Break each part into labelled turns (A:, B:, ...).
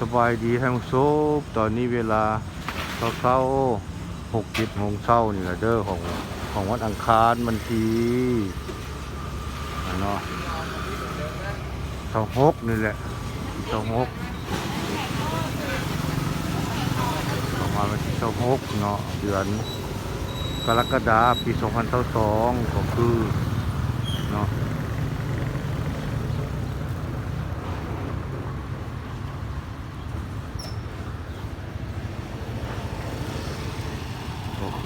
A: สบายดีท่านผู้ชมตอนนี้เวลาเช้าหกจ็ดโมงเช้านี่แหละเด้อของของวันอังคารมันที่เนาะเช้าหกนี่แหละเช้าหกประมาณวันที่เช้าหกเนาะเดือนกรกฎาคมปีสองพันสองก็คือเนาะ ก็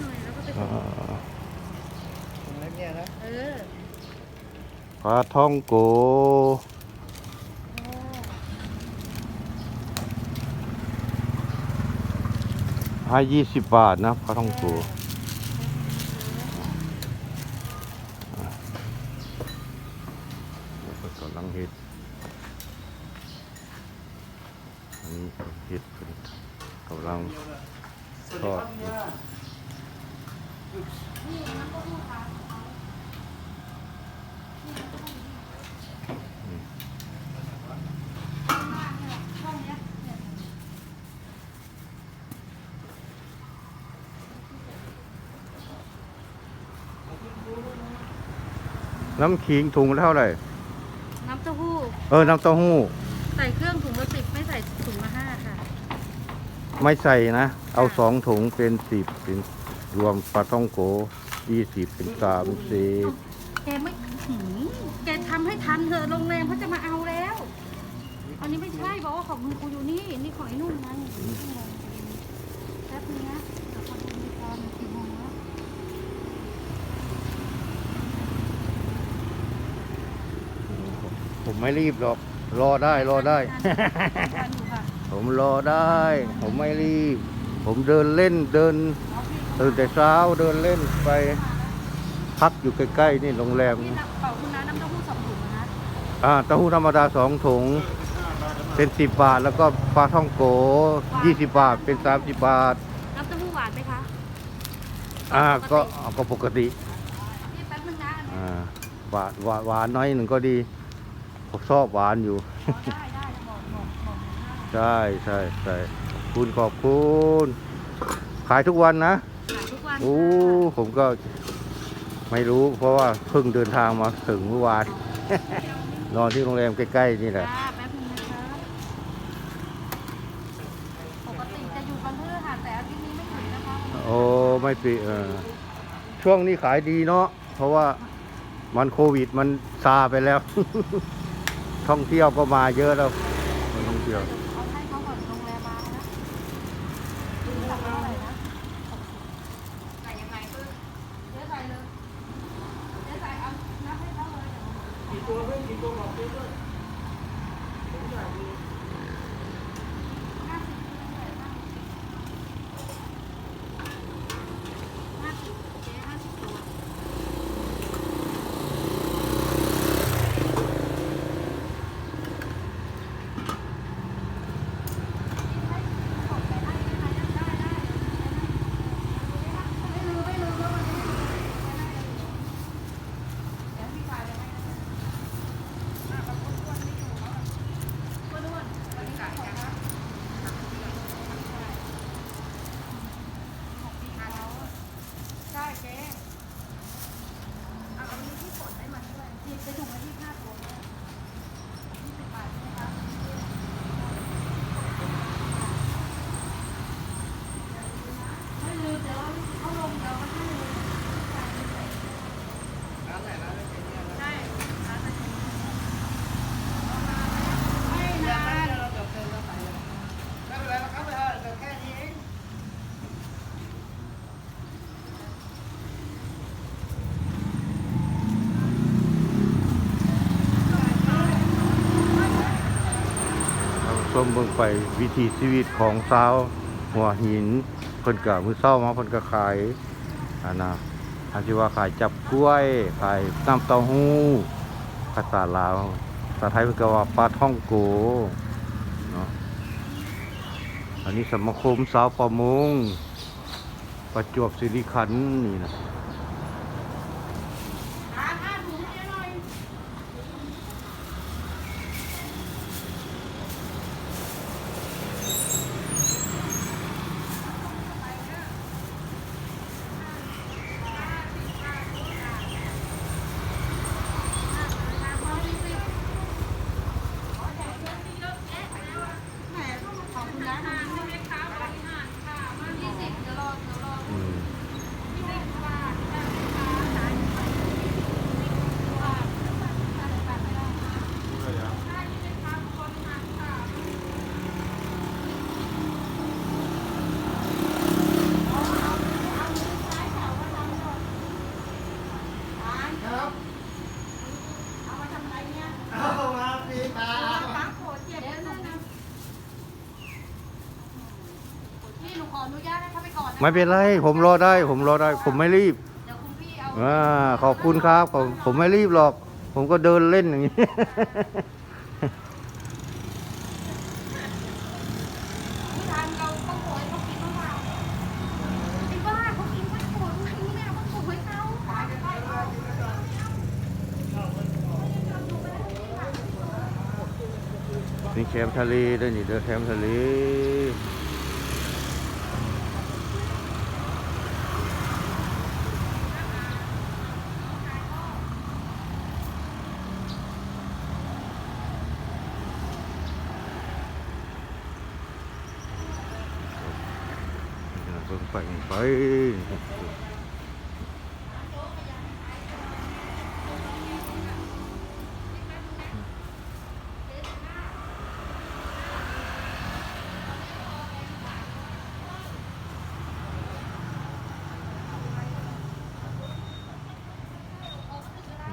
B: หน่อยแล้วก็ไป
A: อ่
B: ส่งา
C: ตรงนั้นเนี่ยนะ
B: เออ
A: ปลาท่องโกให้ยี่สิบบาทนะปลาท่องโกกำลังเห็ดอันนี้เห็ดเป็นกำลังทอดอยู่
B: นี่น้ำเต้าหู้ค่ะ
A: น้ำขิงถุงละเท่าไหร่
B: น้ำเต้าหู้
A: เออ น้ำเต้าหู้
B: ใส่เครื่องถุงละสิบไม่ใส่ถุงละห้าค่ะ
A: ไม่ใส่นะ เอาสองถุงเป็นสิบเป็นรวมปลาท่องโกยี่สิบเป็นสามสิบ
B: แกไม่หืมแกทำให้ทันเถอะโรงแรมเขาจะมาเอาแล้ว อันนี้ไม่ใช่บอกว่าของมึงกูอยู่นี่ นี่ของไอ้นุ่นไงแป๊บนึงนะเดี๋ยวขอดูมีตอนกี่โมงแล้ว
A: ผมไม่รีบหรอก รอได้รอได้
B: ทันอยู่ค่ะ
A: ผมรอได้ ผมไม่รีบ ผมเดินเล่นเดินตื่นแต่เช้าเดินเล่นไป พักอยู่ใกล้ๆนี่โรงแรม
B: นี่น้ำเป่าคุณน้าน้ำเต้าหู้สองถุงนะ
A: อ่าเต้าหู้ธรรมดาสองถุงเป็นสิบบาท แล้วก็ปลาท่องโกยี่สิบบาทเป็นสามสิบบาท
B: น้ำเต้าหู้หวานไหมคะ
A: อ่าก็ก็ปกติ
B: นี่แป๊บนึงนะอันนี้
A: อ่าหวานหวานหวานน้อยหนึ่งก็ดี ผมชอบหวานอยู่
B: อ๋อได้ได้บอกบอกบอก
A: ใช่ใช่ใช่ขอบคุณขอบคุณ ขายทุกวันนะ
B: ขายทุกวัน
A: โอ้ผมก็ไม่รู้ เพราะว่าเพิ่งเดินทางมาถึงเมื่อวาน นอนที่โรงแรมใกล้ๆนี่แห
B: จ้า
A: ละ
B: แป๊บนึงนะคะปกติจะอยู่วันพฤหัสแต่อาทิตย์นี้ไม่ถึงนะคะ
A: โอ้ไม่ปีเออช่วงนี้ขายดีเนาะเพราะว่ามันโควิดมันซาไปแล้ว ท่องเที่ยวก็มาเยอะแล้วคนท่องเที่ยว
B: เอาให้เขาก่อนโรงแรมมานะดูหลักเท่าไหร่นะใส่ยังไงเพื่อเดี๋ยวใส่เลยเดี๋ยวใส่เอานับให้เขาเลย
C: กี่ตัวเพื่อนกี่ตัวบอกด้วย
B: ห้าสิบห้าสิบเจ๊ห้าสิบตัว
C: เเบิ่
A: งไปวิถีชีวิตของสาวหัวหินเพิ่นก็มือเช้ามาเพิ่นก็ขายอันน่ะอาชีว่าขายจับกล้วย ขายน้ำเต้าหู้ภาษาลาวภาษาไทยเพิ่นก็ว่าปลาท่องโกเนาะอันนี้สมาคมสาวประมงประจวบสิริขันนี่นะ อืม ไม่เป็นไร ผมรอได้ ผมรอได้ ผมไม่รีบ
B: เดี๋ยวคุณพี่เอา
A: อ่าขอบคุณครับผมผมไม่รีบหรอก ผมก็เดินเล่นอย่างนี้
B: ไม่ทันเราต้องโอยเขากินมากไอ้บ้าเขากินไม่โอยไม่นี่แม่เขาโอยเขาขายกันได้เขา
A: นี่แคมป์ทะเลด้วยนี่เด้อแคมป์ทะเล เบิ่งไปไป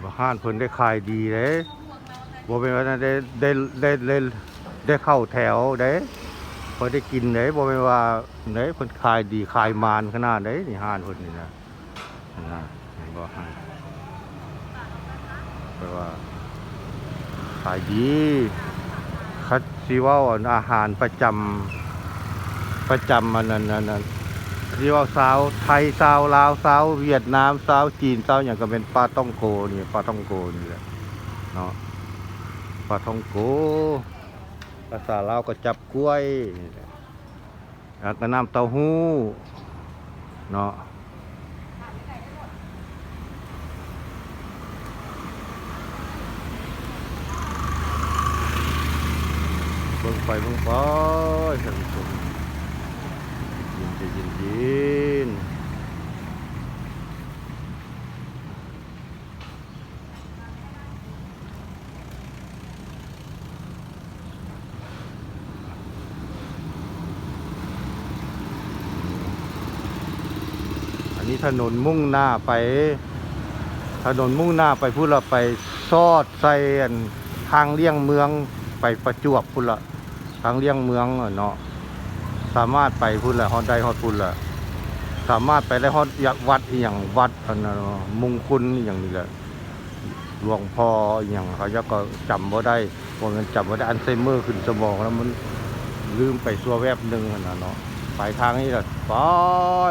A: ว่าห้านเพิ่นได้ขายดีเด้บ่เป็นว่าได้ได้ได้ได้ได้เข้าแถวเด้ พอได้กินเด้บ่เป็นว่าเด้เพิ่นขายดีขายมานขนาดเด้นี่ห้านเพิ่นนี่นะนะเห็นบ่ห้านแปลว่าขายดีคัดสิเว้าอันอาหารประจำประจำอันนั้นนั้นที่ว่าสาวไทยสาวลาวสาวเวียดนามสาวจีนสาวอย่างก็เป็นปลาต้องโกนี่ปลาต้องโกนี่แหละเนาะปลาท่องโก ภาษาลาวก็จับกล้วยนี่แหละแล้วก็น้ำเต้าหู้เนาะเบิ่งไปเบิ่งไปท่านผู้ชมย็นจะเย็นเย็นอันนี้ ถนนมุ่งหน้าไป ถนนมุ่งหน้าไปพูดละไปซอดใส่อันทางเลี่ยงเมืองไปประจวบพูดละทางเลี่ยงเมืองเนาะสามารถไปพุ่นละฮอดได้ฮอดพุ่นละสามารถไปได้ฮอดยักวัดอย่างวัดอันนั้นมงคลอย่างนี้แหละหลวงพ่ออย่างเขาจะก็จำบ่าได้พวกนั้นจำบ่าได้อัลไซเมอร์ขึ้นสมองแล้วมันลืมไปซัวแวบหนึ่งนะเนาะ ไปทางนี้ละป้า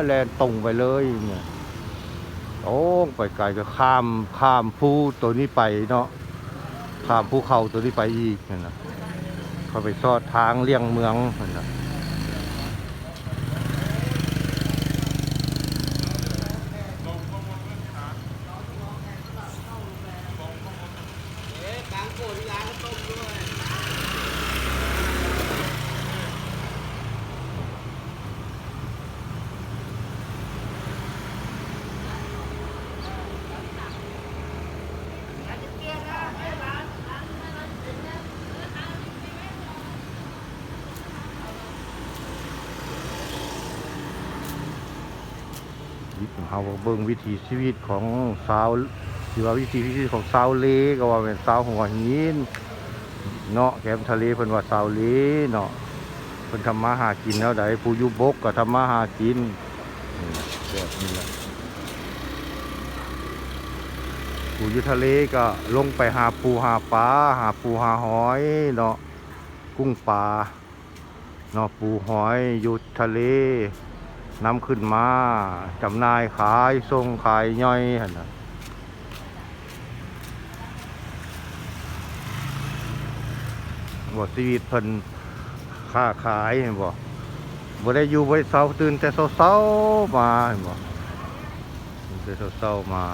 A: แลนตรงไปเลยเนี่ยโอ้ไปไกลก็ข้ามข้ามภูตัวนี้ไปเนาะข้ามภูเขาตัวนี้ไปอีกนั่นนะเขาไปซอดทางเลี่ยงเมืองนั่นนะ
C: บางโกที่ร้านก็ต้มด้วย
A: เฮาเบิ่งวิถีชีวิตของสาวที่ว่าวิถีชีวิตของสาวเลก็ว่าเป็นสาวหัวหินเนาะแคมทะเลเพิ่นว่าสาวเลเนาะเพิ่นทำมาหากินแล้วใดผู้ยู่บกก็ทำมาหากินแบบนี้แหละผู้อยู่ทะเลก็ลงไปหาปูหาปลาหาปูหาหอยเนาะกุ้งปลาเนาะปูหอยอยู่ทะเล นำขึ้นมาจำหน่ายขายส่งขายย่อยหันน่ะบ่ชีวิตเพิ่นค้าขายเห็นบ่บ่ได้อยู่บ่ได้เช้าตื่นแต่เช้าๆมาเห็นบ่ตื่นแต่เช้าๆมา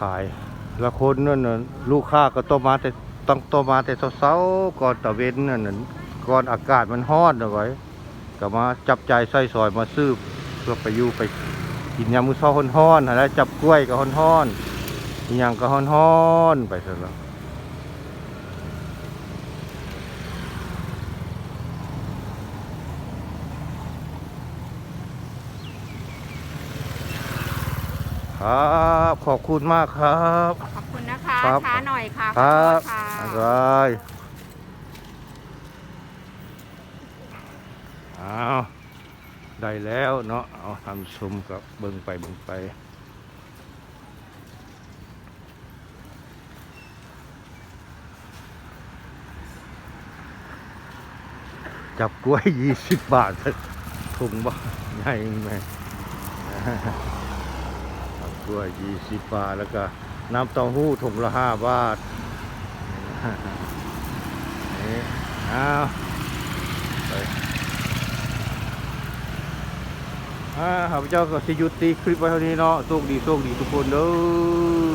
A: ขาย แล้วคนนั่นลูกค้าก็ต้องมาแต่ ต้องต้องมาแต่เช้าๆก่อนตะเวนนั่นน่ะก่อนอากาศมันร้อนเอาไว้ก็มาจับจ่ายใส่ซอยมาซื้อเพื่อไปอยู่ไปกินยามมื้อเช้าร้อนๆหั่นแหละจับกล้วยก็ร้อนๆอิหยังก็ฮ้อนๆไปเถอะละครับ ขอบคุณมากครับ
B: ขอบคุณนะคะ
A: ครับ
B: ช้าหน่อยค่ะ
A: ค
B: ขอ
A: รั
B: โท
A: บ
B: ษค่ะ
A: อะไรอ้าว ได้แล้วเนาะ เอาทำชมกับเบิ่งไปเบิ่งไปจับกล้วยยี่สิบบาทถุงบ่ใหญ่ไหมจับกล้วยยี่สิบบาทแล้วก็น้ำเต้าหู้ถุงละห้าบาท นี่เอาไปอ่าข้าพเจ้าก็สิยุติคลิปไว้เท่านี้เนาะโชคดีโชคดีทุกคนเด้อ